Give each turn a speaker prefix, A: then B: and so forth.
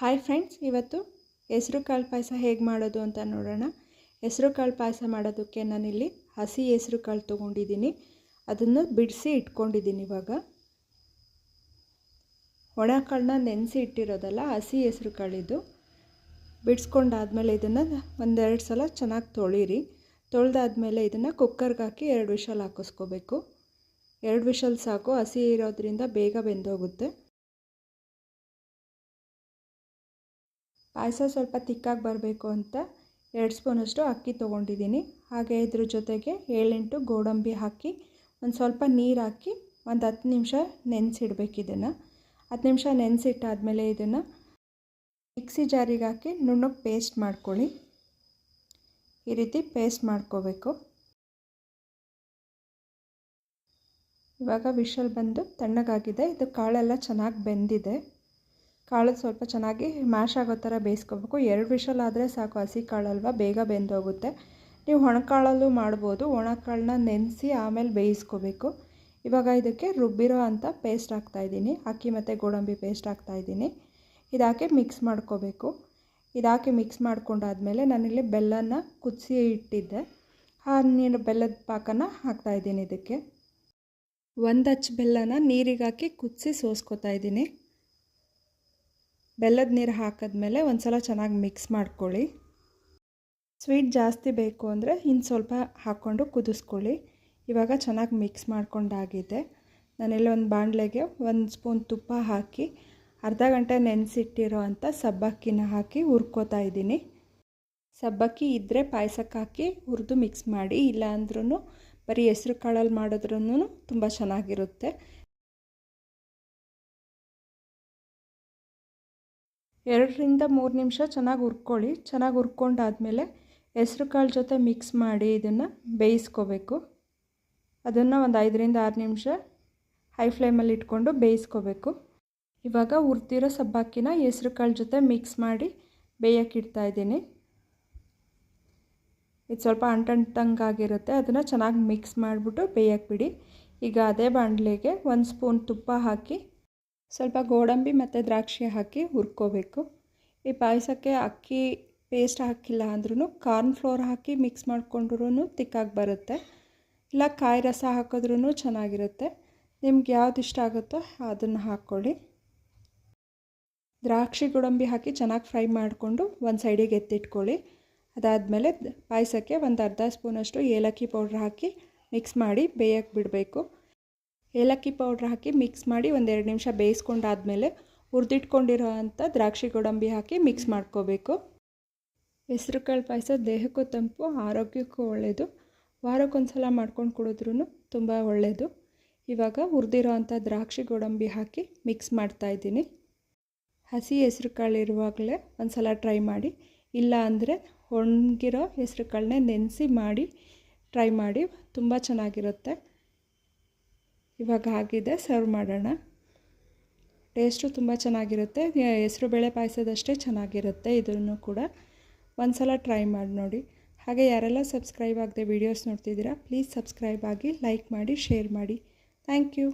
A: Hi friends ಇವತ್ತು ಹೆಸರು ಕಾಳು ಪಾಯಸ ಹೇಗೆ ಮಾಡೋದು ಅಂತ ನೋಡೋಣ. ಹೆಸರು ಕಾಳು ಪಾಯಸ ಮಾಡೋದಕ್ಕೆ ನಾನಿಲ್ಲಿ ಹಸಿ ಹೆಸರು ಕಾಳು ತೊಗೊಂಡಿದ್ದೀನಿ. ಅದನ್ನು ಬಿಡಿಸಿ ಇಟ್ಕೊಂಡಿದ್ದೀನಿ ಇವಾಗ. ಒಣ ಕಾಳನ್ನ ನೆನೆಸಿ ಇಟ್ಟಿರೋದಲ್ಲ, ಹಸಿ ಹೆಸರು ಕಾಳಿದು ಬಿಡಿಸ್ಕೊಂಡಾದ್ಮೇಲೆ ಇದನ್ನು ಒಂದೆರಡು ಸಲ ಚೆನ್ನಾಗಿ ತೊಳೀರಿ. ತೊಳೆದಾದ್ಮೇಲೆ ಇದನ್ನು ಕುಕ್ಕರ್ಗೆ ಹಾಕಿ ಎರಡು ವಿಷಲ್ ಹಾಕಿಸ್ಕೋಬೇಕು. ಎರಡು ವಿಷಲ್ ಸಾಕು, ಹಸಿ ಇರೋದ್ರಿಂದ ಬೇಗ ಬೆಂದೋಗುತ್ತೆ. ಪಾಯಸ ಸ್ವಲ್ಪ ತಿಕ್ಕಾಗಿ ಬರಬೇಕು ಅಂತ ಎರಡು ಸ್ಪೂನಷ್ಟು ಅಕ್ಕಿ ತೊಗೊಂಡಿದ್ದೀನಿ. ಹಾಗೆ ಇದ್ರ ಜೊತೆಗೆ ಏಳೆಂಟು ಗೋಡಂಬಿ ಹಾಕಿ ಒಂದು ಸ್ವಲ್ಪ ನೀರು ಹಾಕಿ ಒಂದು ಹತ್ತು ನಿಮಿಷ ನೆನೆಸಿಡ್ಬೇಕು ಇದನ್ನು. ಹತ್ತು ನಿಮಿಷ ನೆನೆಸಿಟ್ಟಾದಮೇಲೆ ಇದನ್ನು ಮಿಕ್ಸಿ ಜಾರಿಗೆ ಹಾಕಿ ನುಣ್ಣಗೆ ಪೇಸ್ಟ್ ಮಾಡ್ಕೊಳ್ಳಿ. ಈ ರೀತಿ ಪೇಸ್ಟ್ ಮಾಡ್ಕೋಬೇಕು. ಇವಾಗ ವಿಷಲ್ ಬಂದು ತಣ್ಣಗಾಗಿದೆ. ಇದು ಕಾಳೆಲ್ಲ ಚೆನ್ನಾಗಿ ಬೆಂದಿದೆ. ಕಾಳು ಸ್ವಲ್ಪ ಚೆನ್ನಾಗಿ ಮ್ಯಾಶ್ ಆಗೋ ಥರ ಬೇಯಿಸ್ಕೋಬೇಕು. ಎರಡು ವಿಷಲ್ ಆದರೆ ಸಾಕು, ಹಸಿ ಕಾಳಲ್ವ? ಬೇಗ ಬೆಂದೋಗುತ್ತೆ. ನೀವು ಒಣಕಾಳಲ್ಲೂ ಮಾಡ್ಬೋದು. ಒಣಕಾಳನ್ನ ನೆನೆಸಿ ಆಮೇಲೆ ಬೇಯಿಸ್ಕೋಬೇಕು. ಇವಾಗ ಇದಕ್ಕೆ ರುಬ್ಬಿರೋ ಅಂಥ ಪೇಸ್ಟ್ ಹಾಕ್ತಾಯಿದ್ದೀನಿ ಅಕ್ಕಿ ಮತ್ತು ಗೋಡಂಬಿ ಪೇಸ್ಟ್ ಹಾಕ್ತಾಯಿದ್ದೀನಿ ಇದಾಕಿ ಮಿಕ್ಸ್ ಮಾಡ್ಕೋಬೇಕು. ಇದಾಕಿ ಮಿಕ್ಸ್ ಮಾಡ್ಕೊಂಡಾದ್ಮೇಲೆ ನಾನಿಲ್ಲಿ ಬೆಲ್ಲನ ಕುದಿಸಿ ಇಟ್ಟಿದ್ದೆ. ಆ ನೀರು ಬೆಲ್ಲದ ಪಾಕನ ಹಾಕ್ತಾಯಿದ್ದೀನಿ ಇದಕ್ಕೆ. ಒಂದು ಹಚ್ಚು ಬೆಲ್ಲನ ನೀರಿಗೆ ಹಾಕಿ ಕುದಿಸಿ ಸೋಸ್ಕೊತಾ ಇದ್ದೀನಿ. ಬೆಲ್ಲದ ನೀರು ಹಾಕಿದ್ಮೇಲೆ ಒಂದು ಸಲ ಚೆನ್ನಾಗಿ ಮಿಕ್ಸ್ ಮಾಡ್ಕೊಳ್ಳಿ. ಸ್ವೀಟ್ ಜಾಸ್ತಿ ಬೇಕು ಅಂದರೆ ಇನ್ನು ಸ್ವಲ್ಪ ಹಾಕ್ಕೊಂಡು ಕುದಿಸ್ಕೊಳ್ಳಿ. ಇವಾಗ ಚೆನ್ನಾಗಿ ಮಿಕ್ಸ್ ಮಾಡ್ಕೊಂಡಾಗಿದೆ. ನಾನೆಲ್ಲ ಒಂದು ಬಾಣಲೆಗೆ ಒಂದು ಸ್ಪೂನ್ ತುಪ್ಪ ಹಾಕಿ, ಅರ್ಧ ಗಂಟೆ ನೆನೆಸಿಟ್ಟಿರೋ ಅಂಥ ಸಬ್ಬಕ್ಕಿನ ಹಾಕಿ ಹುರ್ಕೋತಾ ಇದ್ದೀನಿ. ಸಬ್ಬಕ್ಕಿ ಇದ್ದರೆ ಪಾಯಸಕ್ಕೆ ಹಾಕಿ ಹುರಿದು ಮಿಕ್ಸ್ ಮಾಡಿ ಇಲ್ಲ ಅಂದ್ರೂ ಬರೀ ಹೆಸ್ರು ಕಾಳಲ್ಲಿ ಮಾಡಿದ್ರೂ ತುಂಬ ಚೆನ್ನಾಗಿರುತ್ತೆ. ಎರಡರಿಂದ ಮೂರು ನಿಮಿಷ ಚೆನ್ನಾಗಿ ಹುರ್ಕೊಳ್ಳಿ. ಚೆನ್ನಾಗಿ ಹುರ್ಕೊಂಡಾದಮೇಲೆ ಹೆಸ್ರು ಕಾಳು ಜೊತೆ ಮಿಕ್ಸ್ ಮಾಡಿ ಇದನ್ನು ಬೇಯಿಸ್ಕೋಬೇಕು. ಅದನ್ನು ಒಂದು ಐದರಿಂದ ಆರು ನಿಮಿಷ ಹೈ ಫ್ಲೇಮಲ್ಲಿ ಇಟ್ಕೊಂಡು ಬೇಯಿಸ್ಕೋಬೇಕು. ಇವಾಗ ಹುರ್ದಿರೋ ಸಬ್ಬಕ್ಕಿನ ಹೆಸ್ರು ಕಾಳು ಜೊತೆ ಮಿಕ್ಸ್ ಮಾಡಿ ಬೇಯಕ್ಕೆ ಇಡ್ತಾಯಿದ್ದೀನಿ ಇದು ಸ್ವಲ್ಪ ಅಂಟಂಟಂಗಾಗಿರುತ್ತೆ. ಅದನ್ನು ಚೆನ್ನಾಗಿ ಮಿಕ್ಸ್ ಮಾಡಿಬಿಟ್ಟು ಬೇಯಕ್ಕೆ ಬಿಡಿ. ಈಗ ಅದೇ ಬಾಣಲೆಗೆ ಒಂದು ಸ್ಪೂನ್ ತುಪ್ಪ ಹಾಕಿ ಸ್ವಲ್ಪ ಗೋಡಂಬಿ ಮತ್ತು ದ್ರಾಕ್ಷಿ ಹಾಕಿ ಹುರ್ಕೋಬೇಕು. ಈ ಪಾಯಸಕ್ಕೆ ಅಕ್ಕಿ ಪೇಸ್ಟ್ ಹಾಕಿಲ್ಲ ಅಂದ್ರೂ ಕಾರ್ನ್ ಫ್ಲೋರ್ ಹಾಕಿ ಮಿಕ್ಸ್ ಮಾಡಿಕೊಂಡ್ರೂ ತಿಕ್ಕಾಗಿ ಬರುತ್ತೆ. ಇಲ್ಲ ಕಾಯಿ ರಸ ಹಾಕಿದ್ರೂ ಚೆನ್ನಾಗಿರುತ್ತೆ. ನಿಮ್ಗೆ ಯಾವ್ದು ಇಷ್ಟ ಆಗುತ್ತೋ ಅದನ್ನು ಹಾಕ್ಕೊಳ್ಳಿ. ದ್ರಾಕ್ಷಿ ಗೋಡಂಬಿ ಹಾಕಿ ಚೆನ್ನಾಗಿ ಫ್ರೈ ಮಾಡಿಕೊಂಡು ಒಂದು ಸೈಡಿಗೆ ಎತ್ತಿಟ್ಕೊಳ್ಳಿ. ಅದಾದಮೇಲೆ ಪಾಯಸಕ್ಕೆ ಒಂದು ಅರ್ಧ ಸ್ಪೂನಷ್ಟು ಏಲಕ್ಕಿ ಪೌಡ್ರ್ ಹಾಕಿ ಮಿಕ್ಸ್ ಮಾಡಿ ಬೇಯಕ್ಕೆ ಬಿಡಬೇಕು. ಏಲಕ್ಕಿ ಪೌಡ್ರ್ ಹಾಕಿ ಮಿಕ್ಸ್ ಮಾಡಿ ಒಂದೆರಡು ನಿಮಿಷ ಬೇಯಿಸ್ಕೊಂಡಾದಮೇಲೆ ಹುರಿದಿಟ್ಕೊಂಡಿರೋ ಅಂಥ ದ್ರಾಕ್ಷಿ ಗೋಡಂಬಿ ಹಾಕಿ ಮಿಕ್ಸ್ ಮಾಡ್ಕೋಬೇಕು. ಹೆಸ್ರು ಕಾಳು ಪಾಯಸ ದೇಹಕ್ಕೂ ತಂಪು, ಆರೋಗ್ಯಕ್ಕೂ ಒಳ್ಳೆಯದು ವಾರಕ್ಕೊಂದ್ಸಲ ಮಾಡ್ಕೊಂಡು ಕುಡಿದ್ರೂ ತುಂಬ ಒಳ್ಳೆಯದು ಇವಾಗ ಹುರಿದಿರೋ ದ್ರಾಕ್ಷಿ ಗೋಡಂಬಿ ಹಾಕಿ ಮಿಕ್ಸ್ ಮಾಡ್ತಾಯಿದ್ದೀನಿ ಹಸಿ ಹೆಸ್ರು ಕಾಳು ಇರುವಾಗಲೇ ಒಂದು ಸಲ ಟ್ರೈ ಮಾಡಿ. ಇಲ್ಲ ಅಂದರೆ ಒಣಗಿರೋ ಹೆಸ್ರು ಕಾಳನ್ನೇ ನೆನೆಸಿ ಮಾಡಿ ಟ್ರೈ ಮಾಡಿ. ತುಂಬ ಚೆನ್ನಾಗಿರುತ್ತೆ. ಇವಾಗ ಆಗಿದೆ ಸರ್ವ್ ಮಾಡೋಣ. ಟೇಸ್ಟು ತುಂಬ ಚೆನ್ನಾಗಿರುತ್ತೆ. ಹೆಸರು ಬೇಳೆ ಪಾಯಸದಷ್ಟೇ ಚೆನ್ನಾಗಿರುತ್ತೆ ಇದನ್ನು ಕೂಡ. ಒಂದು ಸಲ ಟ್ರೈ ಮಾಡಿ ನೋಡಿ. ಹಾಗೆ ಯಾರೆಲ್ಲ ಸಬ್ಸ್ಕ್ರೈಬ್ ಆಗದೆ ವೀಡಿಯೋಸ್ ನೋಡ್ತಿದ್ದೀರಾ ಪ್ಲೀಸ್ ಸಬ್ಸ್ಕ್ರೈಬ್ ಆಗಿ ಲೈಕ್ ಮಾಡಿ ಶೇರ್ ಮಾಡಿ. Thank you